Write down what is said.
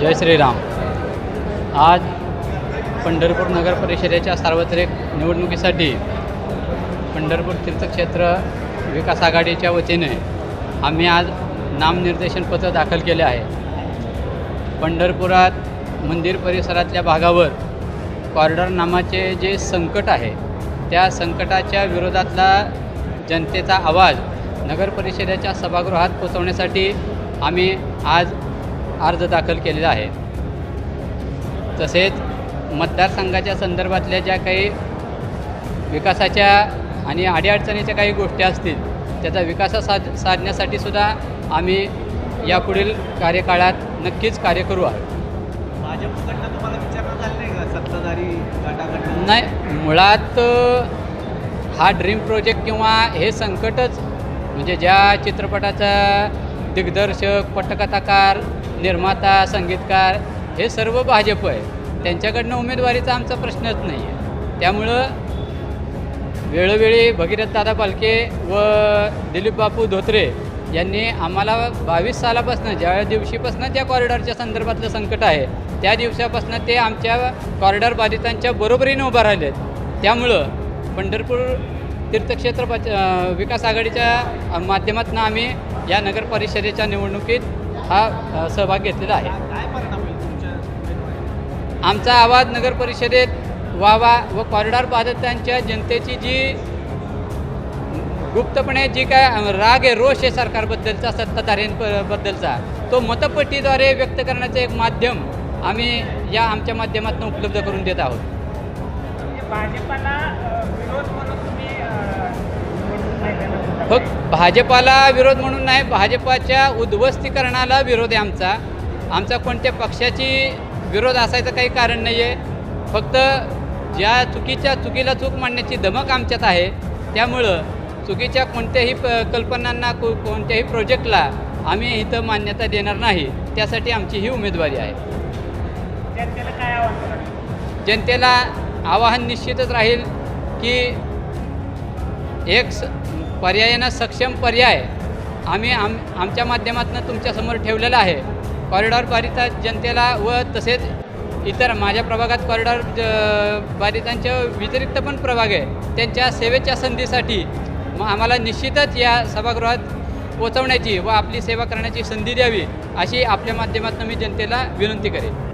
जय श्रीराम. आज पंढरपूर नगर परिषदेच्या सार्वत्रिक निवडणुकीसाठी पंढरपूर तीर्थक्षेत्र विकास आघाडीच्या वतीने आम्ही आज नामनिर्देशनपत्र दाखल केले आहे. पंढरपुरात मंदिर परिसरातल्या भागावर कॉरिडॉर नामाचे जे संकट आहे त्या संकटाच्या विरोधातला जनतेचा आवाज नगर परिषदेच्या सभागृहात पोचवण्यासाठी आम्ही आज अर्ज दाखल केलेला आहे. तसेच मतदारसंघाच्या संदर्भातल्या ज्या काही विकासाच्या आणि अडीअडचणीच्या काही गोष्टी असतील त्याचा विकास साध साधण्यासाठी सुद्धा आम्ही यापुढील कार्यकाळात नक्कीच कार्य करू आहोत. भाजपकडनं तुम्हाला विचारणा झाली नाही का? सत्ताधारी गटाकडनं? नाही मुळात हा ड्रीम प्रोजेक्ट किंवा हे संकटच म्हणजे ज्या चित्रपटाचा दिग्दर्शक पटकथाकार निर्माता संगीतकार हे सर्व भाजप आहे. त्यांच्याकडनं उमेदवारीचा आमचा प्रश्नच नाही आहे त्यामुळं वेळोवेळी भगीरथ दादा पालके व दिलीप बापू धोत्रे यांनी आम्हाला बावीस सालापासून ज्या दिवशीपासून त्या कॉरिडॉरच्या संदर्भातलं संकट आहे त्या दिवसापासून ते आमच्या कॉरिडॉर बाधितांच्या बरोबरीने उभं राहिलेत. त्यामुळं पंढरपूर तीर्थक्षेत्र पच- विकास आघाडीच्या माध्यमातून आम्ही या नगर परिषदेच्या निवडणुकीत हा सहभाग घेतलेला आहे? आमचा आवाज नगर परिषदेत व्हावा व कॉरिडॉर बाधितांच्या जनतेची जी गुप्तपणे जी काय राग आहे रोष आहे सरकारबद्दलचा सत्ताधाऱ्यांबद्दलचा तो मतपट्टीद्वारे व्यक्त करण्याचं एक माध्यम आम्ही या आमच्या माध्यमातून उपलब्ध करून देत आहोत भाजपाला विरोध म्हणून फक्त भाजपाला विरोध म्हणून नाही भाजपाच्या उद्ध्वस्तीकरणाला विरोध आहे आमचा. आमचा कोणत्या पक्षाची विरोध असायचं काही कारण नाही आहे फक्त ज्या चुकीच्या चुकीला चूक मांडण्याची धमक आमच्यात आहे त्यामुळं चुकीच्या कोणत्याही प कल्पनांना को कोणत्याही प्रोजेक्टला आम्ही इथं मान्यता देणार नाही त्यासाठी आमची ही उमेदवारी आहे. जनतेला काय आव्हान जनतेला आवाहन निश्चितच राहील की एक पर्यायानं सक्षम पर्याय आम्ही आम आमच्या माध्यमातून तुमच्यासमोर ठेवलेला आहे. कॉरिडॉर बाधिता जनतेला व तसेच इतर माझ्या प्रभागात कॉरिडॉर बाधितांच्या व्यतिरिक्त पण प्रभाग आहे. त्यांच्या सेवेच्या संधीसाठी मग आम्हाला निश्चितच या सभागृहात पोचवण्याची व आपली सेवा करण्याची संधी द्यावी अशी आपल्या माध्यमातून मी जनतेला विनंती करेन.